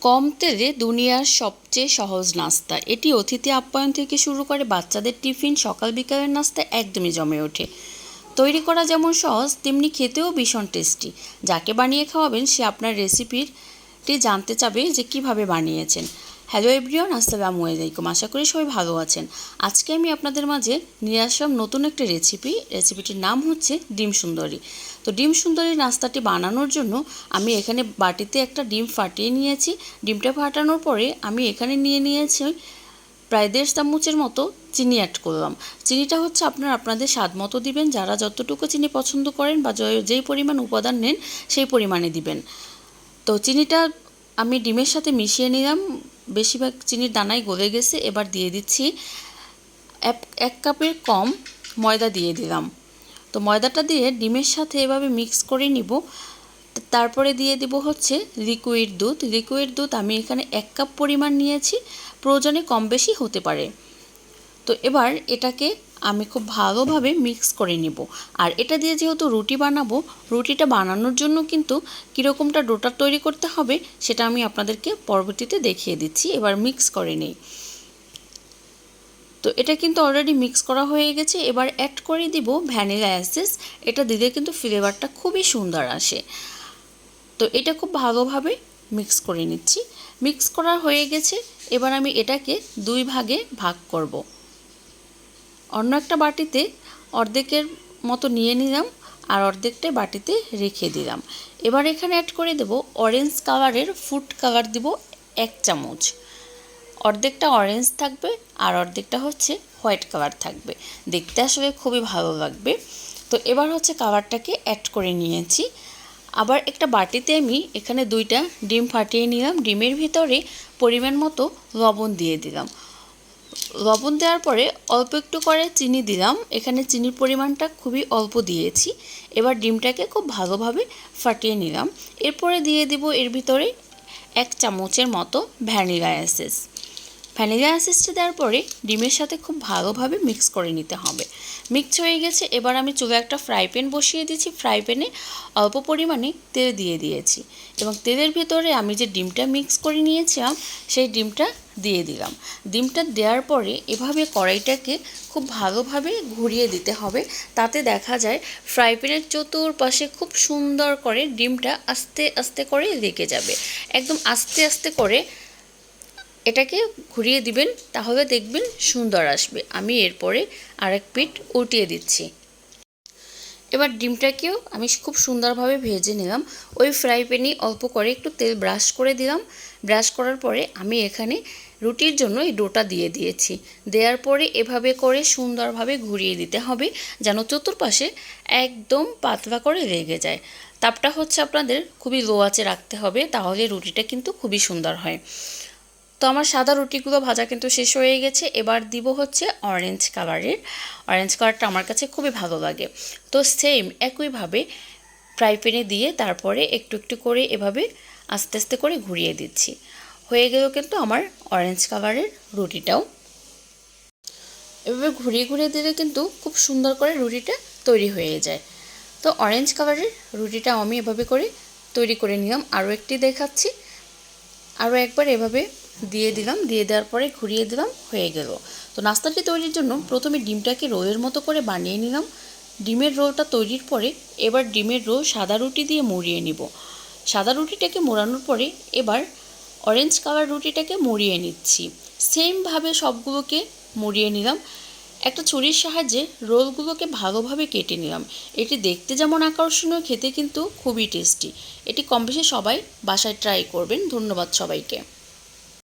কম তেলে দুনিয়ার সবচেয়ে সহজ নাস্তা। এটি অতিথি আপ্যায়ন থেকে শুরু করে বাচ্চাদের টিফিন, সকাল বিকালের নাস্তা একদমই জমে ওঠে। তৈরি করা যেমন সহজ, তেমনি খেতেও ভীষণ টেস্টি। যাকে বানিয়ে খাওয়াবেন সে আপনার রেসিপিরটি জানতে চাবে যে কীভাবে বানিয়েছেন। হ্যালো এভরিওয়ান, আসসালামু আলাইকুম। আশা করি সবাই ভালো আছেন। আজকে আমি আপনাদের মাঝে নিয়ে আসলাম নতুন একটা রেসিপি। রেসিপিটির নাম হচ্ছে ডিম সুন্দরী। তো ডিম সুন্দরী নাস্তাটি বানানোর জন্য আমি এখানে বাটিতে একটা ডিম ফাটিয়ে নিয়েছি। ডিমটা ফাটানোর পরে আমি এখানে নিয়ে নিয়েছি প্রায় দেড় চামচের মতো চিনি অ্যাড করলাম। চিনিটা হচ্ছে আপনার আপনাদের স্বাদ মতো দিবেন। যারা যতটুকু চিনি পছন্দ করেন বা যেই পরিমাণ উপাদান নেন, সেই পরিমাণে দিবেন। তো চিনিটা আমি ডিমের সাথে মিশিয়ে নিলাম। বেশিরভাগ চিনির দানাই গলে গেছে, এবার দিয়ে দিচ্ছি এক কাপের কম ময়দা দিয়ে দিলাম। তো ময়দাটা দিয়ে ডিমের সাথে এভাবে মিক্স করে নিব। তারপরে দিয়ে দিব হচ্ছে লিকুইড দুধ। লিকুইড দুধ আমি এখানে এক কাপ পরিমাণ নিয়েছি। প্রয়োজনে কম বেশি হতে পারে। তো এবার এটাকে আমি খুব ভালোভাবে মিক্স করে নেব। আর এটা দিয়ে যেহেতু রুটি বানাবো, রুটিটা বানানোর জন্য কিন্তু কীরকমটা ডোটা তৈরি করতে হবে সেটা আমি আপনাদেরকে পরবর্তীতে দেখিয়ে দিচ্ছি। এবার মিক্স করে নিই। তো এটা কিন্তু অলরেডি মিক্স করা হয়ে গেছে। এবার অ্যাড করে দিব ভ্যানিলা অ্যাসেস এটা দিলে কিন্তু ফ্লেভারটা খুবই সুন্দর আসে। তো এটা খুব ভালোভাবে মিক্স করে নিচ্ছি। মিক্স করা হয়ে গেছে। এবার আমি এটাকে দুই ভাগে ভাগ করব। অন্য একটা বাটিতে অর্ধেকের মতো নিয়ে নিলাম আর অর্ধেকটা বাটিতে রেখে দিলাম। এবার এখানে অ্যাড করে দেব অরেঞ্জ কালারের ফুড কালার দিব এক চামচ। অর্ধেকটা অরেঞ্জ থাকবে আর অর্ধেকটা হচ্ছে হোয়াইট কালার থাকবে। দেখতে আসলে খুবই ভালো লাগবে। তো এবার হচ্ছে কালারটাকে অ্যাড করে নিয়েছি। আবার একটা বাটিতে আমি এখানে দুইটা ডিম ফাটিয়ে নিলাম। ডিমের ভিতরে পরিমাণ মতো লবণ দিয়ে দিলাম। লবণ দেওয়ার পরে অল্প একটু করে চিনি দিলাম। এখানে চিনির পরিমাণটা খুবই অল্প দিয়েছি। এবার ডিমটাকে খুব ভালোভাবে ফাটিয়ে নিলাম। এরপরে দিয়ে দিব এর ভিতরে এক চামচের মতো ভ্যানিলা অ্যাসেস ভ্যানিলা অ্যাসেসটা দেওয়ার পরে ডিমের সাথে খুব ভালোভাবে মিক্স করে নিতে হবে। মিক্স হয়ে গেছে, এবার আমি চুলে একটা ফ্রাই প্যান বসিয়ে দিয়েছি। ফ্রাই প্যানে অল্প পরিমাণে তেল দিয়ে দিয়েছি এবং তেলের ভেতরে আমি যে ডিমটা মিক্স করে নিয়েছিলাম, সেই ডিমটা দিয়ে দিলাম। ডিমটা দেওয়ার পরে এভাবে কড়াইটাকে খুব ভালোভাবে ঘুরিয়ে দিতে হবে। তাতে দেখা যায় ফ্রাই প্যানের চতুর্পাশে খুব সুন্দর করে ডিমটা আস্তে আস্তে করে লেগে যাবে। একদম আস্তে আস্তে করে এটাকে ঘুরিয়ে দিবেন, তাহলে দেখবেন সুন্দর আসবে। আমি এরপরে আরেক পিঠ উল্টিয়ে দিচ্ছি। এবার ডিমটাকেও আমি খুব সুন্দরভাবে ভেজে নিলাম। ওই ফ্রাই প্যানে অল্প করে একটু তেল ব্রাশ করে দিলাম। ব্রাশ করার পরে আমি এখানে রুটির জন্য এই ডোটা দিয়ে দিয়েছি। দেওয়ার পরে এভাবে করে সুন্দরভাবে ঘুরিয়ে দিতে হবে, যেন চতুর্পাশে একদম পাতলা করে লেগে যায়। তাপটা হচ্ছে আপনাদের খুবই লো আঁচে রাখতে হবে, তাহলে রুটিটা কিন্তু খুবই সুন্দর হয়। তো আমার সাদা রুটিগুলো ভাজা কিন্তু শেষ হয়ে গেছে। এবার দিব হচ্ছে অরেঞ্জ কালারের অরেঞ্জ কালারটা আমার কাছে খুবই ভালো লাগে। তো সেম একইভাবে ফ্রাই প্যানে দিয়ে তারপরে একটু একটু করে এভাবে আস্তে আস্তে করে ঘুরিয়ে দিচ্ছি। হয়ে গেল কিন্তু আমার অরেঞ্জ কালারের রুটিটাও। এভাবে ঘুরিয়ে ঘুরিয়ে দিলে কিন্তু খুব সুন্দর করে রুটিটা তৈরি হয়ে যায়। তো অরেঞ্জ কালারের রুটিটা আমি এভাবে করে তৈরি করে নিলাম। আরও একটি দেখাচ্ছি। আরও একবার এভাবে দিয়ে দিলাম, দিয়ে দেওয়ার পরে ঘুরিয়ে দিলাম, হয়ে গেল। তো নাস্তাটি তৈরির জন্য প্রথমে ডিমটাকে রোলের মতো করে বানিয়ে নিলাম। ডিমের রোলটা তৈরির পরে এবার ডিমের রোল সাদা রুটি দিয়ে মুড়িয়ে নিব। সাদা রুটিটাকে মোড়ানোর পরে এবার অরেঞ্জ কালার রুটিটাকে মুড়িয়ে নিচ্ছি। সেমভাবে সবগুলোকে মুড়িয়ে নিলাম। একটা ছুরির সাহায্যে রোলগুলোকে ভালোভাবে কেটে নিলাম। এটি দেখতে যেমন আকর্ষণীয়, খেতে কিন্তু খুবই টেস্টি এটি কম বেশি সবাই বাসায় ট্রাই করবেন। ধন্যবাদ সবাইকে।